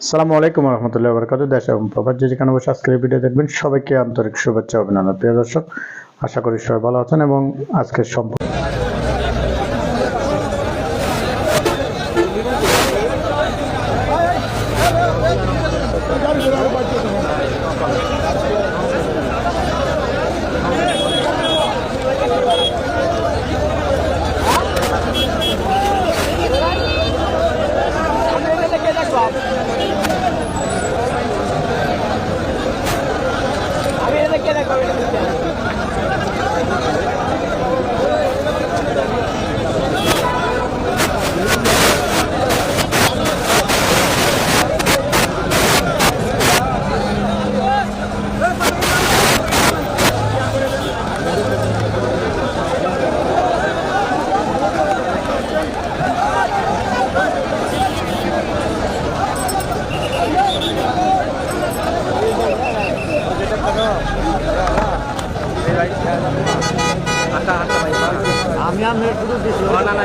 আসসালামু আলাইকুম রহমতুল্লাহ বরকাত দেশ এবং প্রভাত যে যেখানে বসে আজকের ভিডিও দেখবেন সবাইকে আন্তরিক শুভেচ্ছা অভিনন্দন। প্রিয় দর্শক, আশা করি সবাই ভালো আছেন এবং আজকের সম্পর্ক আমি আমি শুধু দিছি না না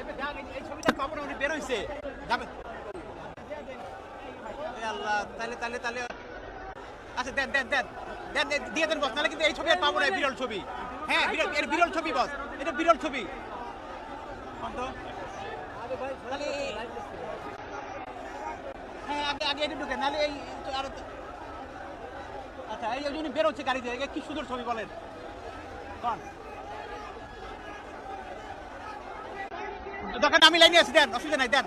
এই ছবি আর বিরল ছবি। হ্যাঁ বিরল, এর বিরল ছবি, বস। এটা বিরল ছবি। হ্যাঁ আগে আগে এটা ঢুকে নাহলে এই আরও আচ্ছা এই জন্য বেরোচ্ছে গাড়িতে, এ কি সুন্দর ছবি বলেন। কোন? দোকান আমি লাইনে আছি দেন অসুবিধা নাই দেন।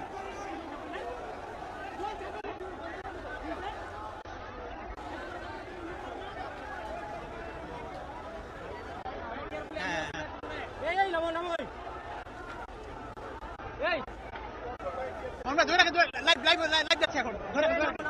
লাইভ লাইভ লাইভ যাচ্ছে এখন। ধরে রাখেন, ধরে রাখেন।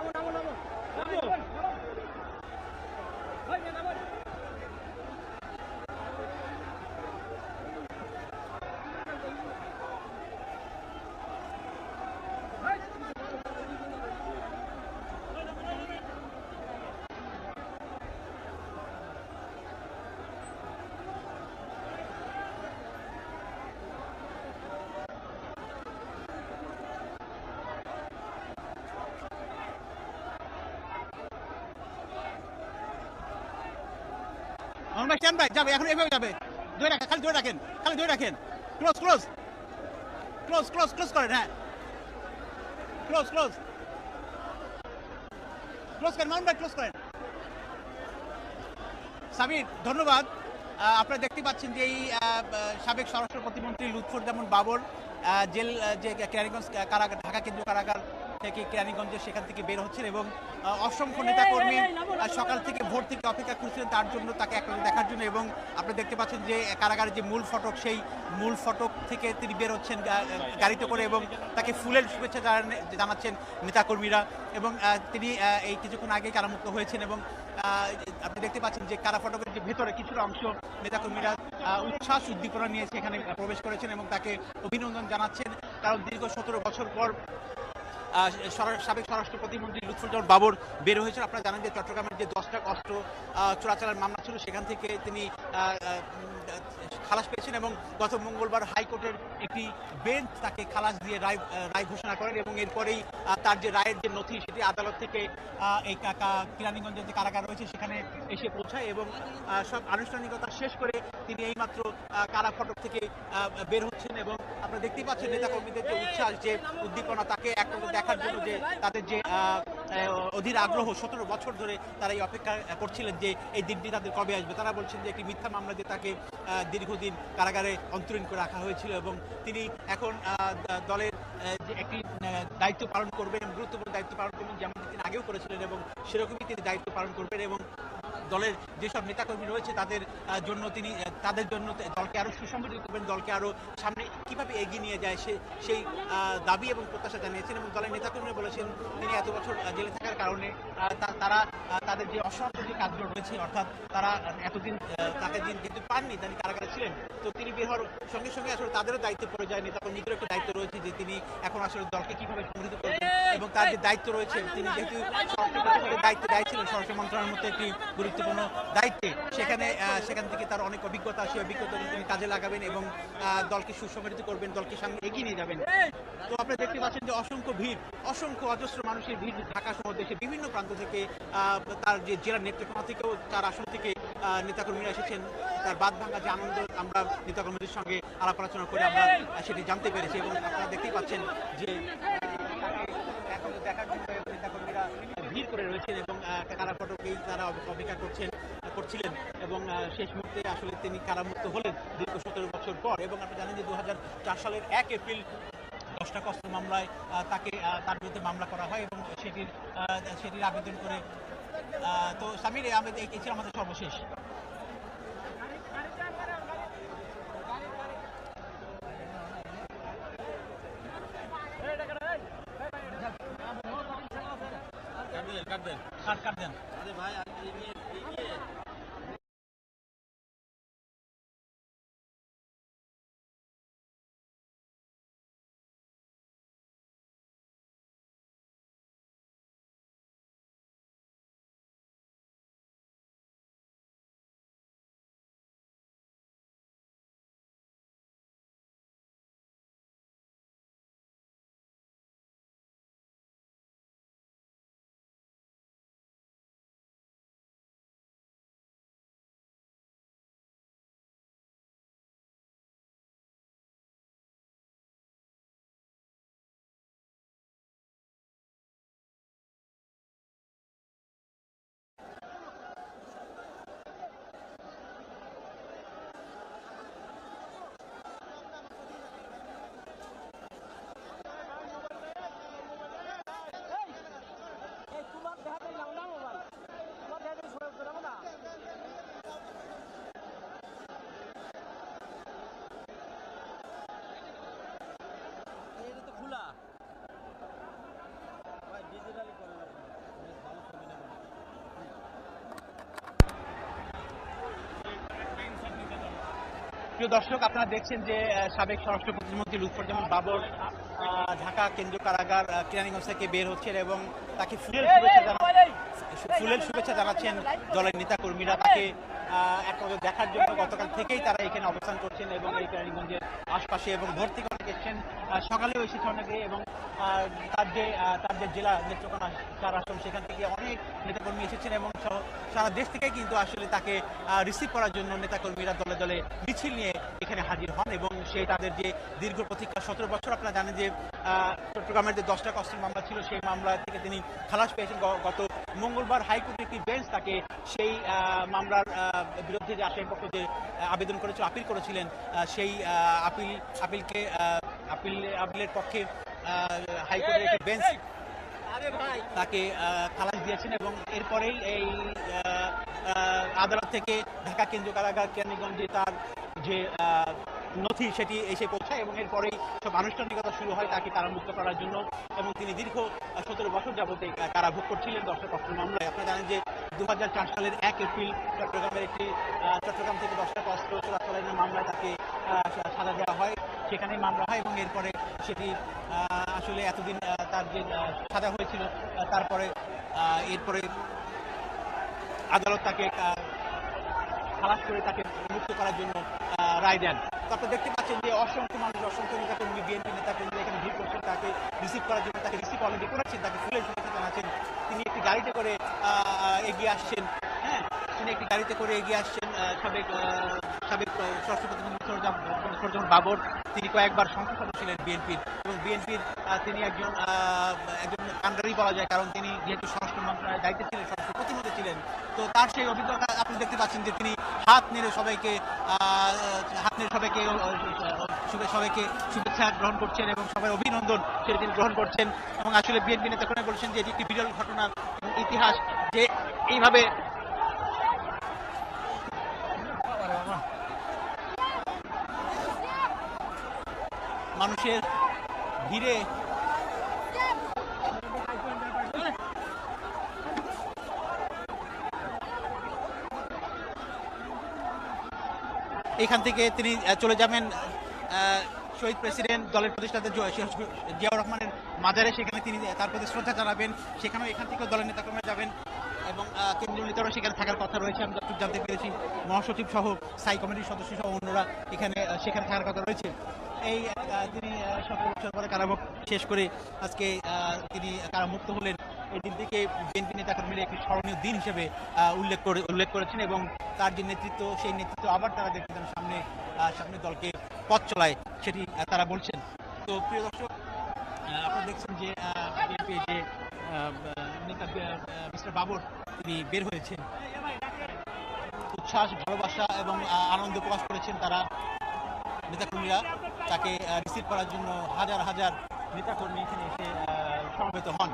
মোহন ভাই ভাই? যাবে এখন এভাবে যাবে। ধরে রাখেন খালি ধরে রাখেন খালি ধরে রাখেন। Close close close close close করেন হ্যাঁ। ক্লোজ ক্লোজ ক্লোজ করেন মোহন ভাই ক্লোজ করেন। সাবির ধন্যবাদ। আপনারা দেখতে পাচ্ছেন যে এই সাবেক স্বরাষ্ট্র প্রতিমন্ত্রী লুৎফুজ্জামান বাবর আহ, জেল যে কেরানীগঞ্জ কারাগার ঢাকা কেন্দ্রীয় কারাগার থেকে কেরানীগঞ্জে সেখান থেকে বের হচ্ছেন এবং অসংখ্য নেতাকর্মী সকাল থেকে ভোর থেকে অপেক্ষা করছিলেন তার জন্য তাকে এক দেখার জন্য এবং আপনি দেখতে পাচ্ছেন যে কারাগারের যে মূল ফটক সেই মূল ফটক থেকে তিনি বের হচ্ছেন গাড়িতে করে এবং তাকে ফুলের শুভেচ্ছা জানাচ্ছেন নেতাকর্মীরা এবং তিনি এই কিছুক্ষণ আগে কারামুক্ত হয়েছেন এবং আপনি দেখতে পাচ্ছেন যে কারা ফটকের যে ভেতরে কিছুটা অংশ নেতাকর্মীরা উচ্ছ্বাস উদ্দীপনা নিয়ে সেখানে প্রবেশ করেছেন এবং তাকে অভিনন্দন জানাচ্ছেন। কারণ দীর্ঘ সতেরো বছর পর সাবেক স্বরাষ্ট্র প্রতিমন্ত্রী লুৎফুজ্জামান বাবর বের হয়েছেন। আপনারা জানেন যে চট্টগ্রামের যে দশটা কষ্ট চোরাচালার মামলা ছিল, সেখান থেকে তিনি খালাস পেয়েছেন এবং গত মঙ্গলবার হাইকোর্টের একটি বেঞ্চ তাকে খালাস দিয়ে রায় রায় ঘোষণা করেন এবং এরপরেই তার যে রায়ের যে নথি সেটি আদালত থেকে এই কা- কা- যে কারাগার রয়েছে সেখানে এসে পৌঁছায় এবং সব আনুষ্ঠানিকতা শেষ করে তিনি এইমাত্র কারা ফটক থেকে বের হচ্ছেন এবং আপনারা দেখতেই পাচ্ছেন নেতাকর্মীদের যে উচ্ছ্বাস, যে উদ্দীপনা তাকে এক দেখার জন্য যে তাদের যে অধীর আগ্রহ, সতেরো বছর ধরে তারা এই অপেক্ষা করছিলেন যে এই দিনটি তাদের কবে আসবে। তারা বলছেন যে একটি মিথ্যা মামলা দিয়ে তাকে দীর্ঘদিন কারাগারে অন্তরীণ করে রাখা হয়েছিল এবং তিনি এখন দলের যে একটি দায়িত্ব পালন করবেন এবং গুরুত্বপূর্ণ দায়িত্ব পালন করবেন যেমনটি তিনি আগেও করেছিলেন এবং সেরকমই তিনি দায়িত্ব পালন করবেন এবং দলের যেসব নেতাকর্মী রয়েছে তাদের জন্য তিনি তাদের জন্য দলকে আরও সুসংগঠিত করবেন, দলকে আরও সামনে কীভাবে এগিয়ে নিয়ে যায় সে সেই দাবি এবং প্রত্যাশা জানিয়েছেন এবং দলের নেতাকর্মীরা বলেছেন তিনি এত বছর জেলে থাকার কারণে তারা তাদের যে অসমাপ্ত যে কাজগুলো রয়েছে, অর্থাৎ তারা এতদিন তাকে দিন যেহেতু পাননি তিনি কারাগারে ছিলেন, তো তিনি বের হওয়ার সঙ্গে সঙ্গে আসলে তাদেরও দায়িত্ব পড়ে যায়, নেতাকর্মীদেরও একটা দায়িত্ব রয়েছে যে তিনি এখন আসলে দলকে কীভাবে সংগঠিত করবেন এবং তার যে দায়িত্ব রয়েছে, তিনি যেহেতু দায়িত্বে দায়ী স্বরাষ্ট্র মন্ত্রণালয়ের মধ্যে একটি গুরুত্বপূর্ণ দায়িত্বে, সেখানে সেখান থেকে তার অনেক অভিজ্ঞতা, সেই অভিজ্ঞতা তিনি কাজে লাগাবেন এবং দলকে সুসংগঠিত করবেন দলকে সামনে এগিয়ে নিয়ে যাবেন। তো আপনারা দেখতে পাচ্ছেন যে অসংখ্য ভিড়, অসংখ্য অজস্র মানুষের ভিড় ঢাকা সহ দেশের বিভিন্ন প্রান্ত থেকে তার যে জেলা নেত্রকোনা থেকেও তার আসন থেকে নেতাকর্মীরা এসেছেন। তার বাদ ভাঙা যে আনন্দ আমরা নেতাকর্মীদের সঙ্গে আলাপ আলোচনা করে আমরা সেটি জানতে পেরেছি এবং আপনারা দেখতেই পাচ্ছেন যে এখন দেখার জন্য নেতাকর্মীরা ভিড় করে রয়েছেন এবং কারা ফটকেই তারা অপেক্ষা করছেন। করছিলেন এবং শেষ মুহূর্তে আসলে তিনি কারামুক্ত হলেন দীর্ঘ সতেরো বছর পর এবং আপনি জানেন যে দু সালের এক এপ্রিল দশটা কষ্ট মামলায় তাকে তার বিরুদ্ধে মামলা করা হয় এবং সেটির সেটির আবেদন করে তো সামির আবেদন এই ছিল আমাদের সর্বশেষ। কাট কাট দেন প্রিয় দর্শক, আপনারা দেখছেন যে সাবেক স্বরাষ্ট্র প্রতিমন্ত্রী লুৎফরজামান বাবর ঢাকা কেন্দ্রীয় কারাগার কেরানীগঞ্জ থেকে বের হচ্ছেন এবং তাকে ফুলের শুভেচ্ছা জানা- ফুলের শুভেচ্ছা জানাচ্ছেন দলের নেতা কর্মীরা তাকে এক দেখার জন্য গতকাল থেকেই তারা এখানে অবস্থান করছেন এবং এই কেরানীগঞ্জের আশপাশে এবং ভর্তি আহ, সকালেও এসেছে অনেকে এবং তার যে তার যে জেলা নেত্রকোনা চার আসন সেখান থেকে অনেক নেতাকর্মী এসেছেন এবং সারা দেশ থেকে কিন্তু আসলে তাকে রিসিভ করার জন্য নেতাকর্মীরা দলে দলে মিছিল নিয়ে এখানে হাজির হন এবং সেই তাদের যে দীর্ঘ প্রতীক্ষা সতেরো বছর আপনারা জানেন যে চট্টগ্রামের যে দশটা কষ্টের মামলা ছিল সেই মামলা থেকে তিনি খালাস পেয়েছেন গত মঙ্গলবার হাইকোর্টের একটি বেঞ্চ তাকে সেই মামলার বিরুদ্ধে যে আসামি পক্ষ যে আবেদন করেছিল আপিল করেছিলেন সেই আপিল আপিলকে আপিল আপিলের পক্ষে হাইকোর্টের একটি বেঞ্চ তাকে খালাস দিয়েছেন এবং এরপরেই এই আদালত থেকে ঢাকা কেন্দ্রীয় কারাগার কেরানীগঞ্জে তার যে নথি সেটি এসে পৌঁছায় এবং এরপরেই সব আনুষ্ঠানিকতা শুরু হয় তাকে তারা মুক্ত করার জন্য। এবং তিনি দীর্ঘ সতেরো বছর যাবত তারা ভোগ করছিলেন দশটা কষ্ট মামলায়। আপনারা জানেন যে দু হাজার চার সালের এক এপ্রিল চট্টগ্রামের একটি চট্টগ্রাম থেকে দশটা অস্ত্র চোরাচালানের মামলায় তাকে সাজা দেওয়া হয়। সেখানেই মামলা হয় এবং এরপরে সেটি আসলে এতদিন তার যে সাজা হয়েছিল তারপরে এরপরে আদালত তাকে খালাস করে তাকে মুক্ত করার জন্য রায় দেন। আপনারা দেখতে পাচ্ছেন যে অসংখ্য মানুষ, অসংখ্য নেতা কর্মী বিএনপি নেতা কর্মী এখানে ভিড় করছেন, তাকে রিসিভ করার জন্য তাকে রিসিভ অলরেডি করেছেন তাকে ফুলের শুভেচ্ছা জানাচ্ছেন তিনি একটি গাড়িতে করে এগিয়ে আসছেন হ্যাঁ? তিনি একটি গাড়িতে করে এগিয়ে আসছেন সাবেক সাবেক প্রতিমন্ত্রী সরজাম বাবর। তিনি কয়েকবার সংসদ সদস্য ছিলেন বিএনপির এবং বিএনপির তিনি একজন একজন কান্ডারি বলা যায়, কারণ তিনি যেহেতু স্বরাষ্ট্র মন্ত্রণালয়ের দায়িত্বে ছিলেন ছিলেন। তো তার সেই অভিজ্ঞতা আপনি দেখতে পাচ্ছেন যে তিনি হাত নেড়ে সবাইকে হাত নেড়ে সবাইকে সবাইকে শুভেচ্ছা গ্রহণ করছেন এবং সবাই অভিনন্দন সেটা তিনি গ্রহণ করছেন। এবং আসলে বিএনপি নেতা বলছেন যে এটি একটি বিরল ঘটনা ইতিহাস যে এইভাবে মানুষের ভিড়ে এখান থেকে তিনি চলে যাবেন শহীদ প্রেসিডেন্ট দলের প্রতিষ্ঠাতা জিয়াউর রহমানের মাজারে। সেখানে তিনি তার প্রতি শ্রদ্ধা জানাবেন। সেখানেও এখান থেকেও দলের নেতাকর্মীরা যাবেন এবং কেন্দ্রীয় নেতারাও সেখানে থাকার কথা রয়েছে। আমি যতটুকু জানতে পেরেছি, মহাসচিব সহ, স্থায়ী কমিটির সদস্য সহ অন্যরা এখানে সেখানে থাকার কথা রয়েছে। এই তিনি সতেরো বছর পরে কারাভোগ শেষ করে আজকে তিনি কারামুক্ত হলেন। এই দিনটিকে বিএনপি নেতাকর্মীরা একটি স্মরণীয় দিন হিসেবে উল্লেখ করে, উল্লেখ করেছেন এবং তার যে নেতৃত্ব, সেই নেতৃত্ব আবার তারা দেখতে চান সামনে সামনে দলকে পথ চলায়, সেটি তারা বলছেন। তো প্রিয় দর্শক আপনারা দেখছেন যে বিএনপি যে নেতা মিস্টার বাবর, তিনি বের হয়েছেন। উচ্ছ্বাস, ভালোবাসা এবং আনন্দ প্রকাশ করেছেন তারা নেতাকর্মীরা তাকে রিসিভ করার জন্য হাজার হাজার নেতাকর্মী এখানে এসে সমবেত হন।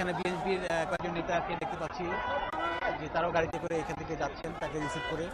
এখানে বিএনপির কয়েকজন নেতাকে দেখতে পাচ্ছি যে তারাও গাড়িতে করে এখান থেকে যাচ্ছেন, তাকে রিসিভ করে।